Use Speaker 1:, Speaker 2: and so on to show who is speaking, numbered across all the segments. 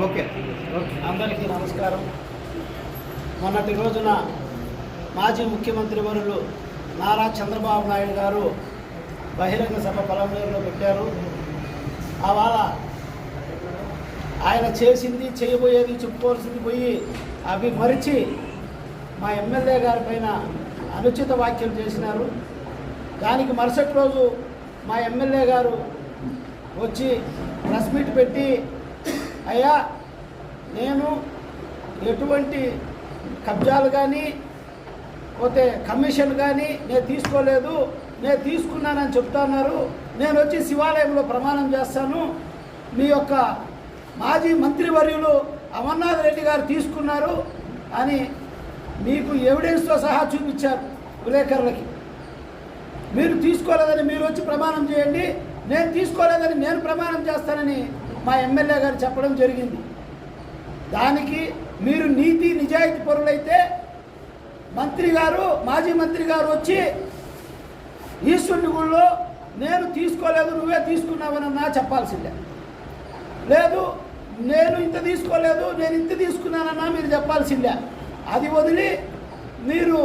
Speaker 1: Okay.
Speaker 2: అందరికీ నమస్కారం. మొన్నటి రోజున మాజీ ముఖ్యమంత్రి వరులు నారా చంద్రబాబు నాయుడు గారు బహిరంగ సభ పొలంలో పెట్టారు. అవాళ ఆయన చేసింది చేయబోయేది చెప్పుకోవాల్సింది పోయి అవి మరిచి మా ఎమ్మెల్యే గారి పైన అనుచిత వ్యాఖ్యలు చేసినారు. దానికి మరుసటి రోజు మా ఎమ్మెల్యే గారు వచ్చి ప్రెస్ మీట్ పెట్టి అయ్యా నేను ఎటువంటి కబ్జాలు కానీ పోతే కమిషన్ కానీ నేను తీసుకోలేదు. నేను తీసుకున్నానని చెప్తున్నారు నేను వచ్చి శివాలయంలో ప్రమాణం చేస్తాను. మీ యొక్క మాజీ మంత్రివర్యులు అమర్నాథ్ రెడ్డి గారు తీసుకున్నారు అని మీకు ఎవిడెన్స్తో సహా చూపించారు విలేకరులకి. మీరు తీసుకోలేదని మీరు వచ్చి ప్రమాణం చేయండి. నేను తీసుకోలేదని నేను ప్రమాణం చేస్తానని మా ఎమ్మెల్యే గారు చెప్పడం జరిగింది. దానికి మీరు నీతి నిజాయితీ పరులైతే మంత్రి గారు మాజీ మంత్రి గారు వచ్చి ఈశ్వరుని గుళ్ళో నేను తీసుకోలేదు నువ్వే తీసుకున్నావనన్నా చెప్పాల్సిందే. లేదు నేను ఇంత తీసుకోలేదు నేను ఇంత తీసుకున్నానన్నా మీరు చెప్పాల్సిందే. అది వదిలి మీరు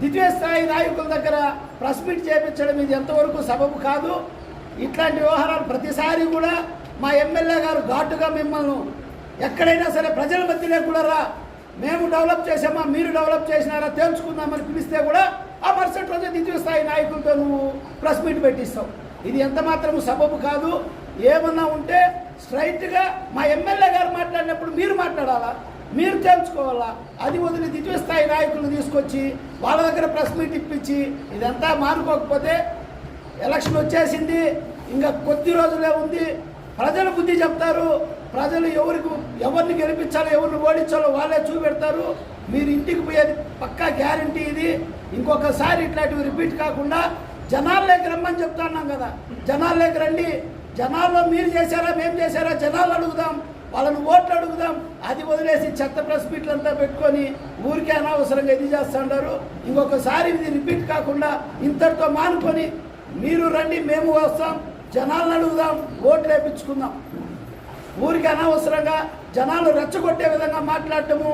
Speaker 2: ద్వితీయ స్థాయి నాయకుల దగ్గర ప్రెస్ మీట్ చేయించడం ఇది ఎంతవరకు సబబు కాదు. ఇట్లాంటి వ్యవహారాలు ప్రతిసారి కూడా మా ఎమ్మెల్యే గారు ఘాటుగా మిమ్మల్ని ఎక్కడైనా సరే ప్రజల మధ్యలో కూడా రా. మేము డెవలప్ చేసామా మీరు డెవలప్ చేసినారా? తేల్చుకుందామని పిలిస్తే కూడా ఆ మరుసటి రోజే స్థాయి నాయకులతో నువ్వు ప్రెస్ మీట్ పెట్టిస్తావు. ఇది ఎంత మాత్రము సబబు కాదు. ఏమన్నా ఉంటే స్ట్రైట్గా మా ఎమ్మెల్యే గారు మాట్లాడినప్పుడు మీరు మాట్లాడాలా? మీరు తేల్చుకోవాలా? అది వదిలి దిగువ స్థాయి నాయకులను తీసుకొచ్చి వాళ్ళ దగ్గర ప్రెస్ మీట్ ఇప్పించి ఇదంతా మానుకోకపోతే ఎలక్షన్ వచ్చేసింది. ఇంకా కొద్ది రోజులే ఉంది. ప్రజలు బుద్ధి చెప్తారు ప్రజలు ఎవరికి ఎవరిని గెలిపించాలో ఎవరిని ఓడించాలో వాళ్ళే చూపెడతారు. మీరు ఇంటికి పోయేది పక్కా గ్యారంటీ ఇది. ఇంకొకసారి ఇట్లాంటివి రిపీట్ కాకుండా జనాల్లోకి రమ్మని చెప్తున్నాం కదా. జనాల్లోకి రండి. జనాల్లో మీరు చేశారా మేము చేశారా జనాలు అడుగుదాం. వాళ్ళని ఓట్లు అడుగుదాం. అది వదిలేసి చెత్త ప్రెస్ మీట్లు అంతా పెట్టుకొని ఊరికే అనవసరంగా ఇది చేస్తుంటారు ఇంకొకసారి ఇది రిపీట్ కాకుండా ఇంతటితో మానుకొని మీరు రండి మేము వస్తాం. జనాలను అడుగుదాం ఓట్లు వేయించుకుందాం ఊరికి అనవసరంగా జనాలు రెచ్చగొట్టే విధంగా మాట్లాడటము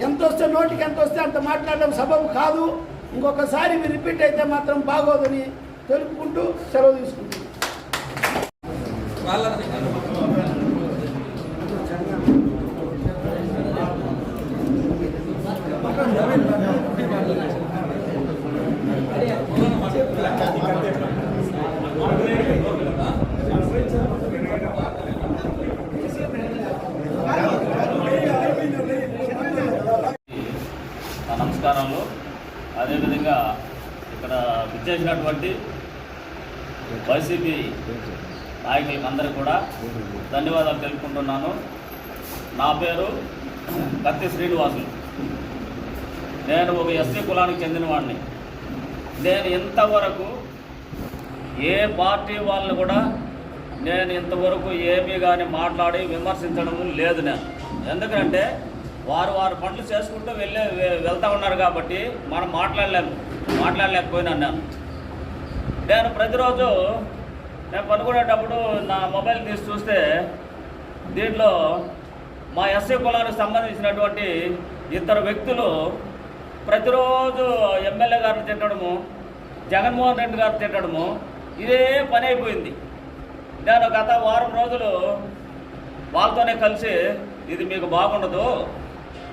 Speaker 2: ఎంత వస్తే నోటికి ఎంత వస్తే అంత మాట్లాడడం సబబు కాదు. ఇంకొకసారి మీరు రిపీట్ అయితే మాత్రం బాగోదని తెలుపుకుంటూ సెలవు తీసుకుంటున్నాం
Speaker 3: నా నమస్కారాలు అదేవిధంగా ఇక్కడ విచ్చేసినటువంటి వైసీపీ నాయకులకు అందరూ కూడా. ధన్యవాదాలు తెలుపుకుంటున్నాను. నా పేరు కత్తి శ్రీనివాసులు. నేను ఒక ఎస్సీ కులానికి చెందినవాడిని. నేను ఇంతవరకు ఏ పార్టీ వాళ్ళని కూడా నేను ఇంతవరకు ఏమీ కానీ మాట్లాడి విమర్శించడం లేదు నేను. ఎందుకంటే వారు వారు పనులు చేసుకుంటూ వెళ్ళే వెళ్తూ వెళ్తా ఉన్నారు కాబట్టి మనం మాట్లాడలేము. మాట్లాడలేకపోయినాను నేను. నేను ప్రతిరోజు నేను కొనుక్కునేటప్పుడు నా మొబైల్ తీసి చూస్తే దీంట్లో మా ఎస్సీ కులానికి సంబంధించినటువంటి ఇద్దరు వ్యక్తులు ప్రతిరోజు ఎమ్మెల్యే గారిని తిట్టడము జగన్మోహన్ రెడ్డి గారు తిట్టడము ఇదే పని అయిపోయింది. నేను గత వారం రోజులు వాళ్ళతోనే కలిసి ఇది మీకు బాగుండదు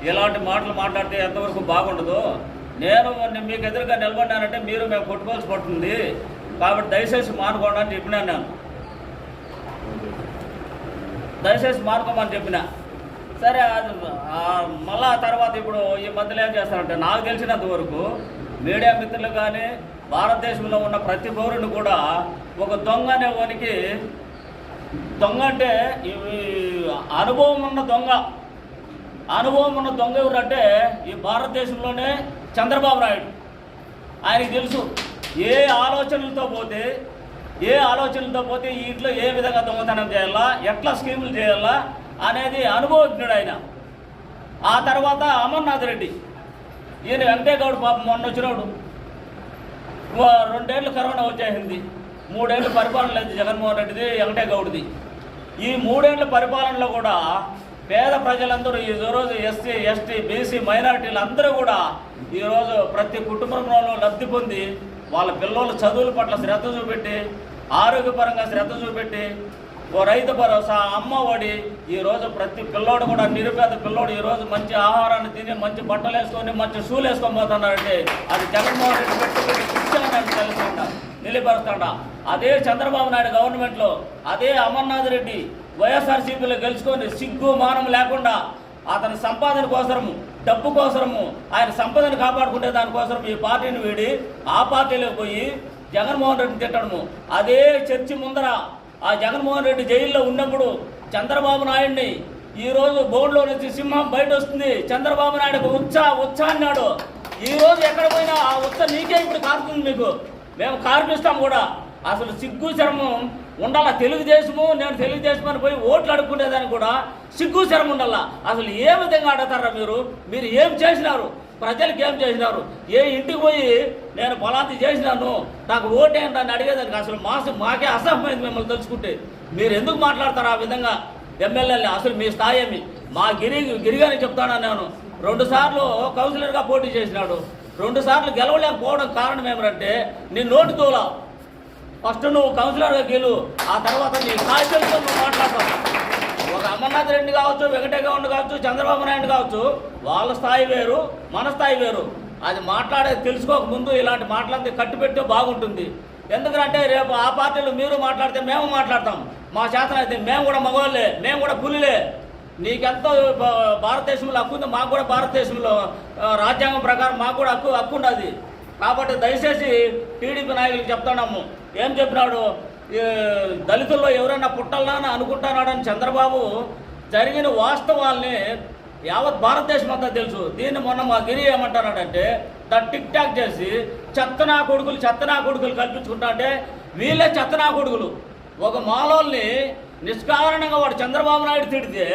Speaker 3: ఇలాంటి మాటలు మాట్లాడితే ఎంతవరకు బాగుండదు నేను నేను మీకు ఎదురుగా నిలబడ్డానంటే మీరు మేము కొట్టుకోవాల్సి పడుతుంది కాబట్టి దయచేసి మానుకోండి అని చెప్పినా నేను. దయచేసి మానుకోమని చెప్పిన. సరే అది మళ్ళా తర్వాత ఇప్పుడు ఈ మధ్యలో ఏం చేస్తారంటే నాకు తెలిసినంత వరకు మీడియా మిత్రులు కానీ భారతదేశంలో ఉన్న ప్రతి పౌరుని కూడా ఒక దొంగ అనే వానికి దొంగ అంటే ఇవి అనుభవం ఉన్న దొంగ. అనుభవం ఉన్న దొంగ ఎవరంటే ఈ భారతదేశంలోనే చంద్రబాబు నాయుడు. ఆయనకి తెలుసు. ఏ ఆలోచనలతో పోతే ఏ ఆలోచనలతో పోతే ఈ ఇంట్లో ఏ విధంగా దొంగతనం చేయాలా ఎట్లా స్కీములు చేయాలా అనేది అనుభవజ్ఞుడు ఆయన. ఆ తర్వాత అమర్నాథ్ రెడ్డి. ఈయన వెంకటేగౌడ్ పాపం మొన్న వచ్చినప్పుడు రెండేళ్ళు కరోనా వచ్చేసింది. మూడేళ్ళు పరిపాలన లేదు జగన్మోహన్ రెడ్డిది వెంకటేగౌడ్ది ఈ మూడేళ్ళ పరిపాలనలో కూడా పేద ప్రజలందరూ ఈ రోజు ఎస్సీ ఎస్టీ బీసీ మైనారిటీలు అందరూ కూడా ఈరోజు ప్రతి కుటుంబంలో లబ్ధి పొంది వాళ్ళ పిల్లల చదువుల పట్ల శ్రద్ధ చూపెట్టి ఆరోగ్యపరంగా శ్రద్ధ చూపెట్టి ఓ రైతు భరోసా అమ్మ ఒడి ఈరోజు ప్రతి పిల్లోడు కూడా నిరుపేద పిల్లోడు ఈరోజు మంచి ఆహారాన్ని తిని మంచి బట్టలు వేసుకొని మంచి షూలు వేసుకొని పోతున్నారంటే అది జగన్మోహన్ రెడ్డి పెట్టుకుని ఇచ్చానని తెలుసుకుంటా నిలబెడతాడ అదే చంద్రబాబు నాయుడు గవర్నమెంట్లో అదే అమర్నాథ్ రెడ్డి వైఎస్ఆర్సీపీలో గెలుచుకొని సిగ్గు మానం లేకుండా అతని సంపాదన కోసరము డబ్బు కోసరము ఆయన సంపదను కాపాడుకునే దానికోసం ఈ పార్టీని వీడి ఆ పార్టీలోకి పోయి జగన్మోహన్ రెడ్డిని తిట్టడము. అదే చర్చి ముందర ఆ జగన్మోహన్ రెడ్డి జైల్లో ఉన్నప్పుడు చంద్రబాబు నాయుడిని ఈ రోజు బోర్డులో నుంచి సింహం బయట వస్తుంది చంద్రబాబు నాయుడుకు ఉచ్చ ఉచ్చ అన్నాడు ఈరోజు ఎక్కడ పోయినా ఆ ఉచ్చ నీకే ఇప్పుడు కారుతుంది మీకు. మేము కార్పిస్తాం కూడా. అసలు సిగ్గు చర్మం ఉండాల? తెలుగుదేశము నేను తెలుగుదేశం అని పోయి ఓట్లు అడుక్కునేదాన్ని కూడా సిగ్గు శరం ఉండాల? అసలు ఏ విధంగా అడుగుతారా మీరు? మీరు ఏం చేసినారు? ప్రజలకు ఏం చేసినారు? ఏ ఇంటికి పోయి నేను ఫలాంతి చేసినాను నాకు ఓటేంటి అని అడిగేదానికి అసలు మాసు మాకే అసహ్యమైంది మిమ్మల్ని తెలుసుకుంటే మీరు ఎందుకు మాట్లాడతారు ఆ విధంగా? ఎమ్మెల్యేలు అసలు మీ స్థాయి ఏమి? మా గిరి గిరిగాని చెప్తాను నేను? రెండు సార్లు కౌన్సిలర్గా పోటీ చేసినాడు. రెండు సార్లు గెలవలేకపోవడం కారణం ఏమిటంటే నీ నోటు తోలా ఫస్ట్ నువ్వు కౌన్సిలర్గా గెలు. ఆ తర్వాత నీ స్థాయి నువ్వు మాట్లాడతావు ఒక అమర్నాథ్ రెడ్డి కావచ్చు వెంకటగౌడ్ కావచ్చు చంద్రబాబు నాయుడు కావచ్చు వాళ్ళ స్థాయి వేరు మన స్థాయి వేరు. అది మాట్లాడే తెలుసుకోకముందు ఇలాంటి మాట్లాడితే కట్టుపెట్టే బాగుంటుంది. ఎందుకంటే రేపు ఆ పార్టీలు మీరు మాట్లాడితే మేము మాట్లాడతాం. మా శాతం అయితే మేము కూడా మగవాళ్ళే మేము కూడా పులిలే. నీకెంతో భారతదేశంలో హక్కు ఉంది మాకు కూడా భారతదేశంలో రాజ్యాంగం ప్రకారం మాకు కూడా హక్కు హక్కు ఉండదు. కాబట్టి దయచేసి టీడీపీ నాయకులకు చెప్తున్నాము. ఏం చెప్పినాడు? ఈ దళితుల్లో ఎవరైనా పుట్టాలా అని అనుకుంటున్నాడని చంద్రబాబు జరిగిన వాస్తవాల్ని యావత్ భారతదేశం అంతా తెలుసు. దీన్ని మొన్న మా గిరి ఏమంటున్నాడంటే దాన్ని టిక్ టాక్ చేసి చెత్తనా కొడుకులు చెత్తనా కొడుకులు కల్పించుకుంటా అంటే వీళ్ళే చెత్తనా కొడుకులు. ఒక మాలోల్ని నిష్కారణంగా వాడు చంద్రబాబు నాయుడు తిడితే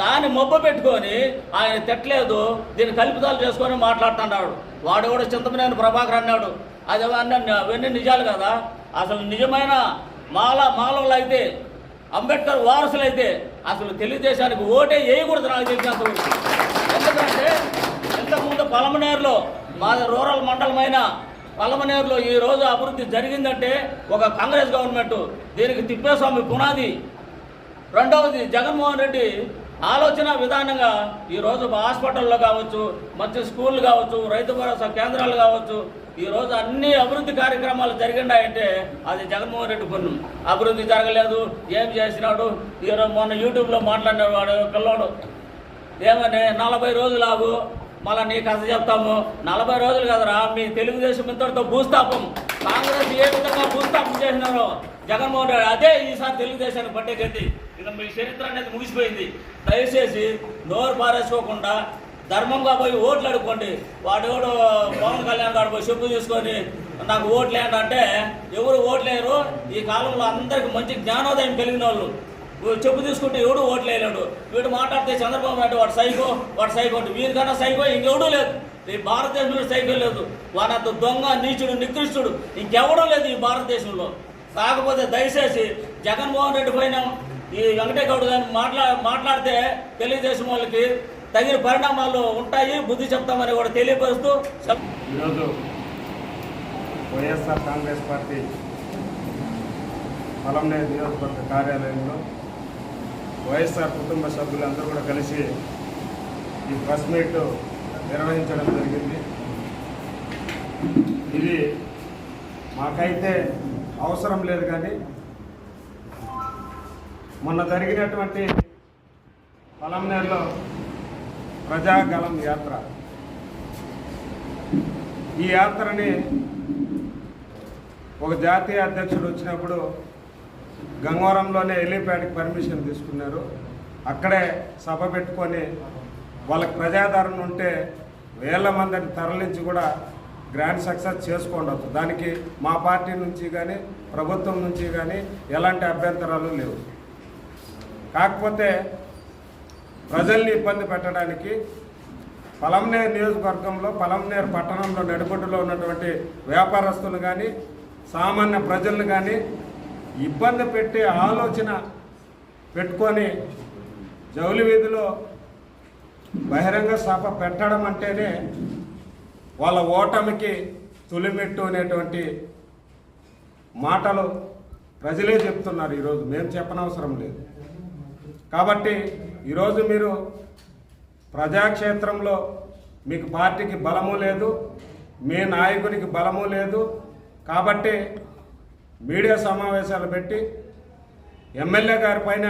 Speaker 3: దాన్ని మొబ్బు పెట్టుకొని ఆయన తిట్టలేదు దీన్ని కల్పితాలు చేసుకొని మాట్లాడుతున్నాడు. వాడు కూడా చింతమనేని ప్రభాకర్ అన్నాడు. అది అవన్నీ అవన్నీ నిజాలు కదా. అసలు నిజమైన మాల మాలలు అయితే అంబేద్కర్ వారసులు అయితే అసలు తెలుగుదేశానికి ఓటే వేయకూడదు నాకు తెలిసినంత ఎందుకంటే ఇంతకుముందు పలమనేరులో మాది రూరల్ మండలమైన పలమనేరులో ఈ రోజు అభివృద్ధి జరిగిందంటే ఒక కాంగ్రెస్ గవర్నమెంట్ దీనికి తిప్పేస్వామి పునాది. రెండవది జగన్మోహన్ రెడ్డి ఆలోచన విధానంగా ఈరోజు హాస్పిటల్లో కావచ్చు మంచి స్కూళ్ళు కావచ్చు రైతు భరోసా కేంద్రాలు కావచ్చు ఈరోజు అన్ని అభివృద్ధి కార్యక్రమాలు జరిగినాయంటే అది జగన్మోహన్ రెడ్డి పుణ్యం. అభివృద్ధి జరగలేదు ఏం చేసినాడు? ఈరోజు మొన్న యూట్యూబ్లో మాట్లాడినవాడు పిల్లోడు. ఏమని నలభై రోజులు ఆగు మళ్ళీ నీ కథ చెప్తాము. నలభై రోజులు కదరా మీ తెలుగుదేశం ఇంతటితో భూస్థాపం. కాంగ్రెస్ ఏ విధంగా భూస్థాపం చేసినారో జగన్మోహన్ రెడ్డి అదే ఈసారి తెలుగుదేశానికి పట్టే గతి. ఇక మీ చరిత్ర అనేది ముగిసిపోయింది. దయచేసి నోరు పారేసుకోకుండా ధర్మంగా పోయి ఓట్లు అడుక్కోండి. వాడెవడు పవన్ కళ్యాణ్ గారు పోయి చెప్పు తీసుకొని నాకు ఓట్లు ఏంటంటే అంటే ఎవరు ఓట్లేరు ఈ కాలంలో అందరికి మంచి జ్ఞానోదయం కలిగిన వాళ్ళు చెప్పు తీసుకుంటే ఎవడు ఓట్లేయలేడు వీడు మాట్లాడితే చంద్రబాబు నాయుడు వాడు సైకో వాడు సైకో అంటే వీరికన్నా సైకో ఇంకెవడూ లేదు. ఈ భారతదేశంలో సైకో లేదు. వాడంత దొంగ నీచుడు నికృష్టుడు ఇంకెవడూ లేదు ఈ భారతదేశంలో. కాకపోతే దయచేసి జగన్మోహన్ రెడ్డి పోయినాం ఈ వెంకటేగౌడ్ గారిని మాట్లా మాట్లాడితే తెలుగుదేశం వాళ్ళకి తగిన పరిణామాలు ఉంటాయి బుద్ధి చెప్తామని కూడా తెలియపరుస్తూ
Speaker 1: ఈరోజు వైఎస్ఆర్ కాంగ్రెస్ పార్టీ పొలంనే నియోజకవర్గ కార్యాలయంలో వైఎస్ఆర్ కుటుంబ సభ్యులందరూ కూడా కలిసి ఈ ప్రెస్ మీట్ నిర్వహించడం జరిగింది. ఇది మాకైతే అవసరం లేదు కానీ మొన్న జరిగినటువంటి పలంనేరులో ప్రజాగలం యాత్ర. ఈ యాత్రని ఒక జాతీయ అధ్యక్షుడు వచ్చినప్పుడు గంగవరంలోనే ఎలిపేటకి పర్మిషన్ తీసుకున్నారు. అక్కడే సభ పెట్టుకొని వాళ్ళకి ప్రజాదరణ ఉంటే వేల మందిని తరలించి కూడా గ్రాండ్ సక్సెస్ చేసుకోండవచ్చు దానికి మా పార్టీ నుంచి కానీ ప్రభుత్వం నుంచి కానీ ఎలాంటి అభ్యంతరాలు లేవు. కాకపోతే ప్రజల్ని ఇబ్బంది పెట్టడానికి పలంనేరు నియోజకవర్గంలో పలంనేరు పట్టణంలో నడిబొడ్డులో ఉన్నటువంటి వ్యాపారస్తులు కానీ సామాన్య ప్రజలను కానీ ఇబ్బంది పెట్టే ఆలోచన పెట్టుకొని జౌలి వీధిలో బహిరంగ సభ పెట్టడం అంటేనే వాళ్ళ ఓటమికి తులిమెట్టు అనేటువంటి మాటలు ప్రజలే చెప్తున్నారు ఈరోజు. మేము చెప్పనవసరం లేదు. కాబట్టి ఈరోజు మీరు ప్రజాక్షేత్రంలో మీకు పార్టీకి బలము లేదు మీ నాయకునికి బలము లేదు. కాబట్టి మీడియా సమావేశాలు పెట్టి ఎమ్మెల్యే గారి పైన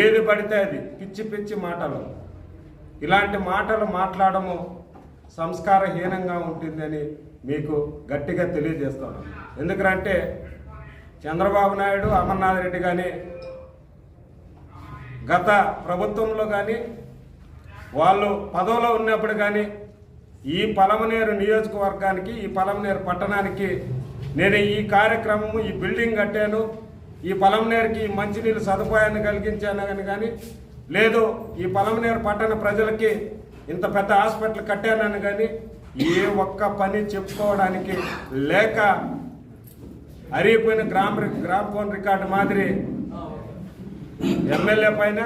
Speaker 1: ఏది పడితే అది పిచ్చి పిచ్చి మాటలు. ఇలాంటి మాటలు మాట్లాడము సంస్కారహీనంగా ఉంటుందని మీకు గట్టిగా తెలియజేస్తాను. ఎందుకంటే చంద్రబాబు నాయుడు అమర్నాథ్ రెడ్డి కానీ గత ప్రభుత్వంలో కానీ వాళ్ళు పదవిలో ఉన్నప్పుడు కానీ ఈ పలమనేరు నియోజకవర్గానికి ఈ పలమనేరు పట్టణానికి నేను ఈ కార్యక్రమము ఈ బిల్డింగ్ కట్టాను. ఈ పలమనేరుకి ఈ మంచినీళ్ళు సదుపాయాన్ని కలిగించాను అని కానీ లేదు ఈ పలమనేరు పట్టణ ప్రజలకి ఇంత పెద్ద హాస్పిటల్ కట్టానని కానీ ఏ ఒక్క పని చెప్పుకోవడానికి లేక అరిగిపోయిన గ్రామ గ్రామ్ ఫోన్ రికార్డు మాదిరి ఎమ్మెల్యే పైన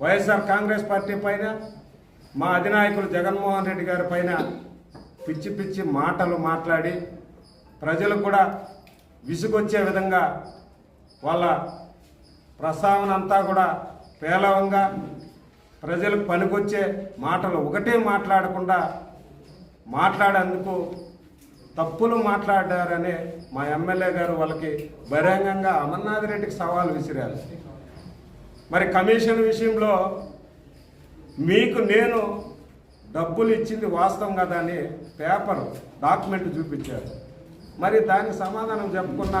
Speaker 1: వైఎస్ఆర్ కాంగ్రెస్ పార్టీ పైన మా అధినాయకులు జగన్మోహన్ రెడ్డి గారి పైన పిచ్చి పిచ్చి మాటలు మాట్లాడి ప్రజలు కూడా విసుగొచ్చే విధంగా వాళ్ళ ప్రస్తావన అంతా కూడా పేలవంగా ప్రజలకు పనికొచ్చే మాటలు ఒకటే మాట్లాడకుండా మాట్లాడేందుకు తప్పులు మాట్లాడారని మా ఎమ్మెల్యే గారు వాళ్ళకి బహిరంగంగా అమర్నాథ్ రెడ్డికి సవాల్ విసిరారు. మరి కమిషన్ విషయంలో మీకు నేను డబ్బులు ఇచ్చింది వాస్తవం కదా అని పేపర్ డాక్యుమెంట్ చూపించారు. మరి దానికి సమాధానం చెప్పుకున్న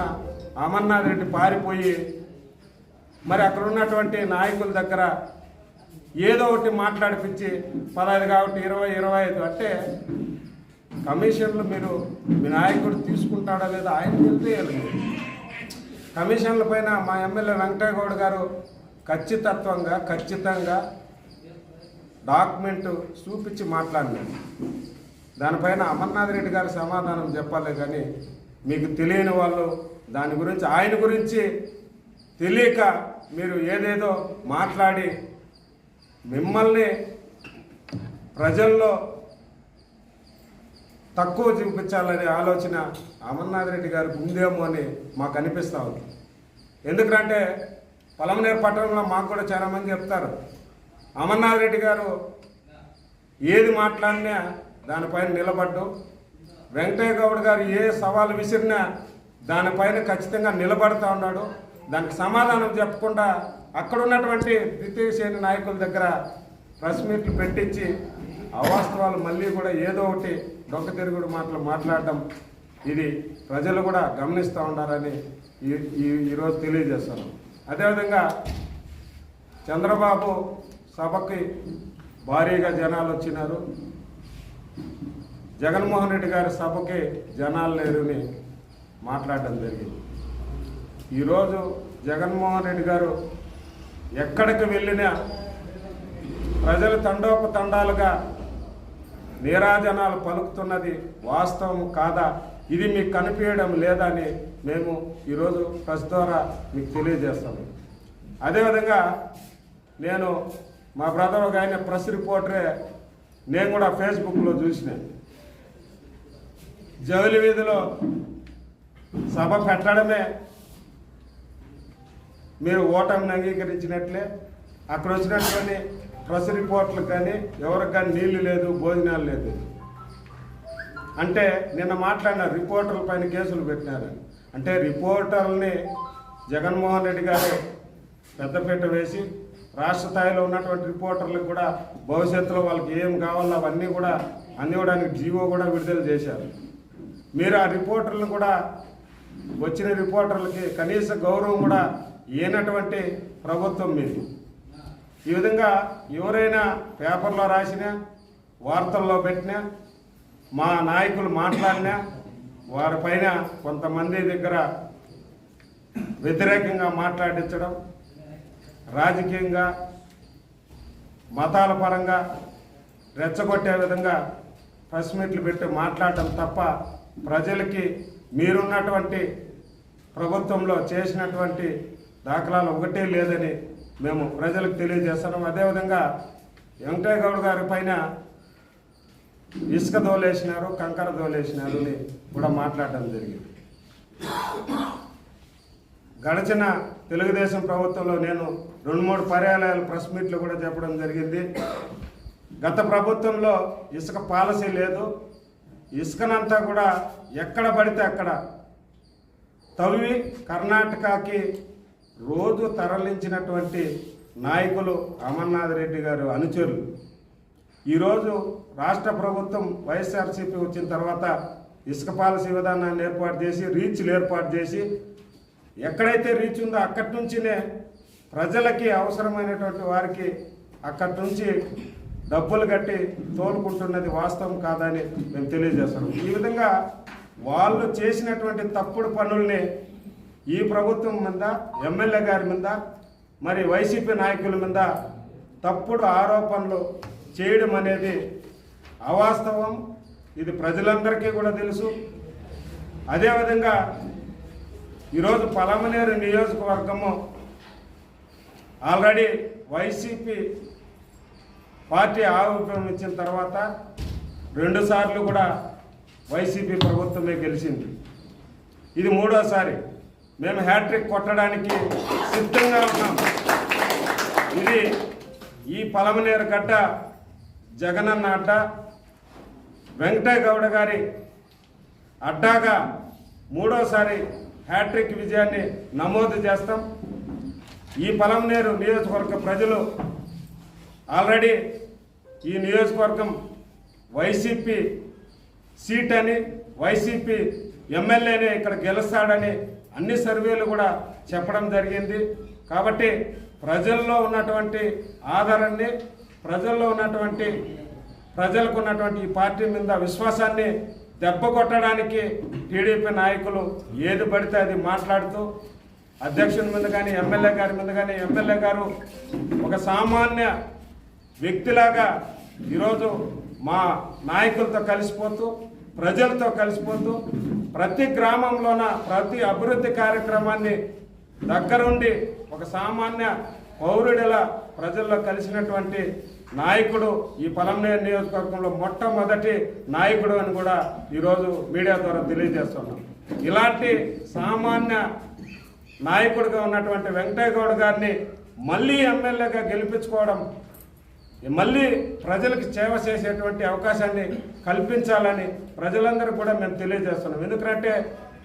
Speaker 1: అమర్నాథ్ రెడ్డి పారిపోయి మరి అక్కడ ఉన్నటువంటి నాయకుల దగ్గర ఏదో ఒకటి మాట్లాడిపించి పదహైదు కాబట్టి ఇరవై ఇరవై ఐదు అంటే కమిషన్లు మీరు మీ నాయకుడు తీసుకుంటాడో లేదా ఆయన తెలియదు కమిషన్ల పైన మా ఎమ్మెల్యే వెంకటగౌడ్ గారు ఖచ్చితత్వంగా ఖచ్చితంగా డాక్యుమెంట్ చూపించి మాట్లాడినాడు దానిపైన అమర్నాథ్ రెడ్డి గారు సమాధానం చెప్పాలి కానీ మీకు తెలియని వాళ్ళు దాని గురించి ఆయన గురించి తెలియక మీరు ఏదేదో మాట్లాడి మిమ్మల్ని ప్రజల్లో తక్కువ చూపించాలనే ఆలోచన అమర్నాథ్ రెడ్డి గారికి ఉందేమో అని మాకు అనిపిస్తూ ఉంది. ఎందుకంటే పొలంనేరు పట్టణంలో మాకు కూడా చాలామంది చెప్తారు. అమర్నాథ్ రెడ్డి గారు ఏది మాట్లాడినా దానిపైన నిలబడ్డు. వెంకటయ్య గౌడ్ గారు ఏ సవాలు విసిరినా దానిపైన ఖచ్చితంగా నిలబడుతూ ఉన్నాడు. దానికి సమాధానం చెప్పకుండా అక్కడ ఉన్నటువంటి ద్వితీయ శ్రేణి నాయకుల దగ్గర ప్రెస్ మీట్లు పెట్టించి అవాస్తవాలు మళ్ళీ కూడా ఏదో ఒకటి డొక్క తిరుగుడు మాటలు మాట్లాడడం ఇది ప్రజలు కూడా గమనిస్తూ ఉన్నారని ఈ ఈ- ఈరోజు తెలియజేస్తున్నాం. అదేవిధంగా చంద్రబాబు సభకి భారీగా జనాలు వచ్చినారు. జగన్మోహన్ రెడ్డి గారి సభకి జనాలు లేరుని మాట్లాడడం జరిగింది. ఈరోజు జగన్మోహన్ రెడ్డి గారు ఎక్కడికి వెళ్ళినా ప్రజలు తండోపతండాలుగా నీరాజనాలు పలుకుతున్నది వాస్తవం కాదా? ఇది మీకు కనిపించడం లేదని మేము ఈరోజు ప్రెస్ ద్వారా మీకు తెలియజేస్తాము. అదేవిధంగా నేను మా బ్రదర్ ఒక ఆయన ప్రెస్ రిపోర్టరే నేను కూడా ఫేస్బుక్లో చూసిన. జౌలి వీధిలో సభ పెట్టడమే మీరు ఓటమిని అంగీకరించినట్లే. అక్కడ వచ్చినటువంటి ప్రెస్ రిపోర్ట్లు కానీ ఎవరికి కానీ నీళ్ళు లేదు భోజనాలు లేదు. అంటే నిన్న మాట్లాడిన రిపోర్టర్ల పైన కేసులు పెట్టినారు అంటే రిపోర్టర్లని జగన్మోహన్ రెడ్డి గారు పెద్దపీట వేసి రాష్ట్ర స్థాయిలో ఉన్నటువంటి రిపోర్టర్లకు కూడా భవిష్యత్తులో వాళ్ళకి ఏం కావాలో అవన్నీ కూడా అందివ్వడానికి జీవో కూడా విడుదల చేశారు. మీరు ఆ రిపోర్టర్లను కూడా వచ్చిన రిపోర్టర్లకి కనీస గౌరవం కూడా ఏనటువంటి ప్రభుత్వం మీది. ఈ విధంగా ఎవరైనా పేపర్లో రాసినా వార్తల్లో పెట్టినా మా నాయకులు మాట్లాడినా వారిపైన కొంతమంది దగ్గర వ్యతిరేకంగా మాట్లాడించడం రాజకీయంగా మతాల పరంగా రెచ్చగొట్టే విధంగా ప్రెస్ మీట్లు పెట్టి మాట్లాడటం తప్ప ప్రజలకి మీరున్నటువంటి ప్రభుత్వంలో చేసినటువంటి దాఖలాలు ఒకటే లేదని మేము ప్రజలకు తెలియజేస్తున్నాం. అదేవిధంగా వెంకటయ్య గౌడ్ గారి పైన ఇసుక దోలేసినారు కంకర దోలేసినారు అని కూడా మాట్లాడడం జరిగింది. గడచిన తెలుగుదేశం ప్రభుత్వంలో నేను రెండు మూడు పర్యాలయాలు ప్రెస్ మీట్లు కూడా చెప్పడం జరిగింది. గత ప్రభుత్వంలో ఇసుక పాలసీ లేదు. ఇసుకనంతా కూడా ఎక్కడ పడితే అక్కడ తవ్వి కర్ణాటకకి రోజు తరలించినటువంటి నాయకులు అమర్నాథ్ రెడ్డి గారు అనుచరులు. ఈరోజు రాష్ట్ర ప్రభుత్వం వైఎస్ఆర్సీపీ వచ్చిన తర్వాత ఇసుక పాలసీ విధానాన్ని ఏర్పాటు చేసి రీచ్లు ఏర్పాటు చేసి ఎక్కడైతే రీచ్ ఉందో అక్కడి నుంచినే ప్రజలకి అవసరమైనటువంటి వారికి అక్కడి నుంచి డబ్బులు కట్టి తోలుకుంటున్నది వాస్తవం కాదని మేము తెలియజేస్తున్నాం. ఈ విధంగా వాళ్ళు చేసినటువంటి తప్పుడు పనుల్ని ఈ ప్రభుత్వం మీద ఎమ్మెల్యే గారి మీద మరి వైసీపీ నాయకుల మీద తప్పుడు ఆరోపణలు చేయడం అనేది అవాస్తవం. ఇది ప్రజలందరికీ కూడా తెలుసు. అదేవిధంగా ఈరోజు పలమనేరు నియోజకవర్గము ఆల్రెడీ వైసీపీ పార్టీ ఆవిర్భావం ఇచ్చిన తర్వాత రెండుసార్లు కూడా వైసీపీ ప్రభుత్వమే గెలిచింది. ఇది మూడోసారి. మేము హ్యాట్రిక్ కొట్టడానికి సిద్ధంగా ఉన్నాం. ఇది ఈ పలమనేరు గడ్డ జగనన్న అడ్డ. వెంకటయ్య గౌడ గారి అడ్డాగా మూడోసారి హ్యాట్రిక్ విజయాన్ని నమోదు చేస్తాం. ఈ పలంనేరు నియోజకవర్గ ప్రజలు ఆల్రెడీ ఈ నియోజకవర్గం వైసీపీ సీట్ అని వైసీపీ ఎమ్మెల్యేనే ఇక్కడ గెలుస్తాడని అన్ని సర్వేలు కూడా చెప్పడం జరిగింది. కాబట్టి ప్రజల్లో ఉన్నటువంటి ఆధారాన్ని ప్రజల్లో ఉన్నటువంటి ప్రజలకు ఉన్నటువంటి ఈ పార్టీ మీద విశ్వాసాన్ని దెబ్బ కొట్టడానికి టీడీపీ నాయకులు ఏది పడితే అది మాట్లాడుతూ అధ్యక్షుని మీద కానీ ఎమ్మెల్యే గారి మీద కానీ ఎమ్మెల్యే గారు ఒక సామాన్య వ్యక్తిలాగా ఈరోజు మా నాయకులతో కలిసిపోతూ ప్రజలతో కలిసిపోతూ ప్రతి గ్రామంలోన ప్రతి అభివృద్ధి కార్యక్రమాన్ని దగ్గరుండి ఒక సామాన్య పౌరుడిలా ప్రజల్లో కలిసినటువంటి నాయకుడు ఈ పలంనేరు నియోజకవర్గంలో మొట్టమొదటి నాయకుడు అని కూడా ఈరోజు మీడియా ద్వారా తెలియజేస్తున్నాం. ఇలాంటి సామాన్య నాయకుడిగా ఉన్నటువంటి వెంకటయ్య గౌడ్ గారిని మళ్ళీ ఎమ్మెల్యేగా గెలిపించుకోవడం మళ్ళీ ప్రజలకు సేవ చేసేటువంటి అవకాశాన్ని కల్పించాలని ప్రజలందరూ కూడా మేము తెలియజేస్తున్నాం. ఎందుకంటే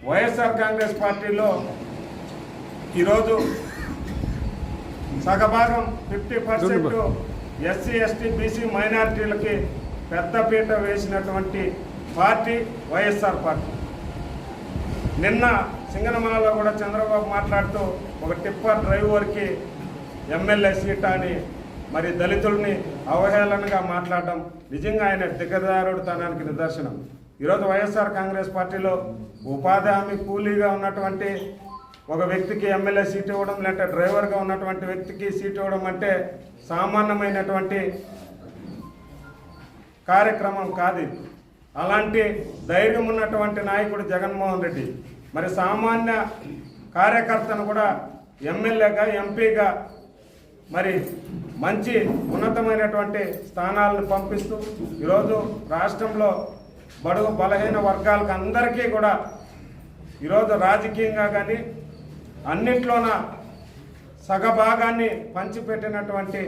Speaker 1: వైఎస్ఆర్ కాంగ్రెస్ పార్టీలో ఈరోజు సగభాగం fifty percent SC ST BC మైనారిటీలకి పెద్దపీట వేసినటువంటి పార్టీ వైఎస్ఆర్ పార్టీ. నిన్న సింగనమలలో కూడా చంద్రబాబు మాట్లాడుతూ ఒక టిప్పర్ డ్రైవర్కి ఎమ్మెల్యే సీట్ అని మరి దళితుల్ని అవహేళనగా మాట్లాడడం నిజంగా ఆయన దిగదారుడుతనానికి నిదర్శనం. ఈరోజు వైఎస్ఆర్ కాంగ్రెస్ పార్టీలో ఉపాధి హామీ కూలీగా ఉన్నటువంటి ఒక వ్యక్తికి ఎమ్మెల్యే సీట్ ఇవ్వడం లేదంటే డ్రైవర్గా ఉన్నటువంటి వ్యక్తికి సీట్ ఇవ్వడం అంటే సామాన్యమైనటువంటి కార్యక్రమం కాదు అలాంటి ధైర్యం ఉన్నటువంటి నాయకుడు జగన్మోహన్ రెడ్డి. మరి సామాన్య కార్యకర్తను కూడా ఎమ్మెల్యేగా ఎంపీగా మరి మంచి ఉన్నతమైనటువంటి స్థానాలను పంపిస్తూ ఈరోజు రాష్ట్రంలో బడుగు బలహీన వర్గాలకు అందరికీ కూడా ఈరోజు రాజకీయంగా కానీ అన్నిట్లోన సగభాగాన్ని పంచిపెట్టినటువంటి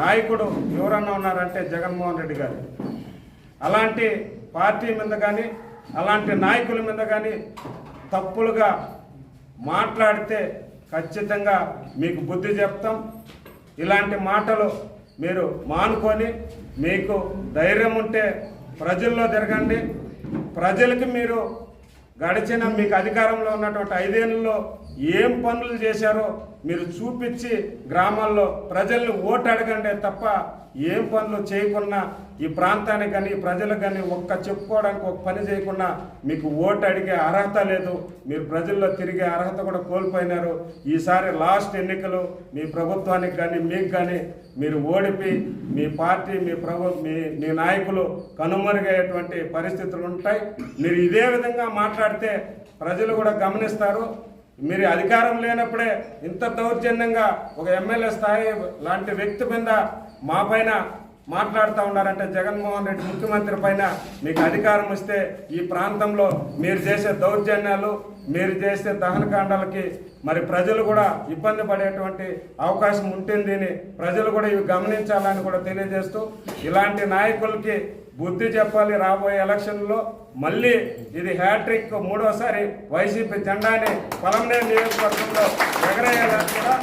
Speaker 1: నాయకుడు ఎవరన్నా ఉన్నారంటే జగన్మోహన్ రెడ్డి గారు. అలాంటి పార్టీ మీద కానీ అలాంటి నాయకుల మీద కానీ తప్పులుగా మాట్లాడితే ఖచ్చితంగా మీకు బుద్ధి చెప్తాం. ఇలాంటి మాటలు మీరు మానుకొని మీకు ధైర్యం ఉంటే ప్రజల్లో తిరగండి ప్రజలకి మీరు గడిచిన మీకు అధికారంలో ఉన్నటువంటి ఐదేళ్ళలో ఏం పనులు చేశారో మీరు చూపించి గ్రామాల్లో ప్రజల్ని ఓటు అడగండి తప్ప ఏం పనులు చేయకుండా ఈ ప్రాంతానికి కానీ ప్రజలకు కానీ ఒక్క చెప్పుకోవడానికి ఒక పని చేయకుండా మీకు ఓటు అడిగే అర్హత లేదు. మీరు ప్రజల్లో తిరిగే అర్హత కూడా కోల్పోయినారు. ఈసారి లాస్ట్ ఎన్నికలు మీ ప్రభుత్వానికి కానీ మీకు కానీ మీరు ఓడిపి మీ పార్టీ మీ ప్రభు మీ మీ నాయకులు కనుమరుగయ్యేటువంటి పరిస్థితులు ఉంటాయి. మీరు ఇదే విధంగా మాట్లాడితే ప్రజలు కూడా గమనిస్తారు. మీరు అధికారం లేనప్పుడే ఇంత దౌర్జన్యంగా ఒక ఎమ్మెల్యే స్థాయి లాంటి వ్యక్తి మీద మా పైన మాట్లాడుతూ ఉన్నారంటే జగన్మోహన్ రెడ్డి ముఖ్యమంత్రి పైన మీకు అధికారం ఇస్తే ఈ ప్రాంతంలో మీరు చేసే దౌర్జన్యాలు మీరు చేసే దహనకాండాలకి మరి ప్రజలు కూడా ఇబ్బంది పడేటువంటి అవకాశం ఉంటుంది అని ప్రజలు కూడా ఇవి గమనించాలని కూడా తెలియజేస్తూ ఇలాంటి నాయకులకి బుద్ధి చెప్పాలి రాబోయే ఎలక్షన్లో. మళ్ళీ ఇది హ్యాట్రిక్ మూడోసారి వైసీపీ జెండాని పొలంనేరు నియోజకవర్గంలో ఎగరేయాలని కూడా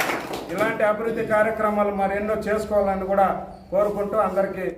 Speaker 1: ఇలాంటి అభివృద్ధి కార్యక్రమాలు మరెన్నో చేసుకోవాలని కూడా కోరుకుంటూ అందరికీ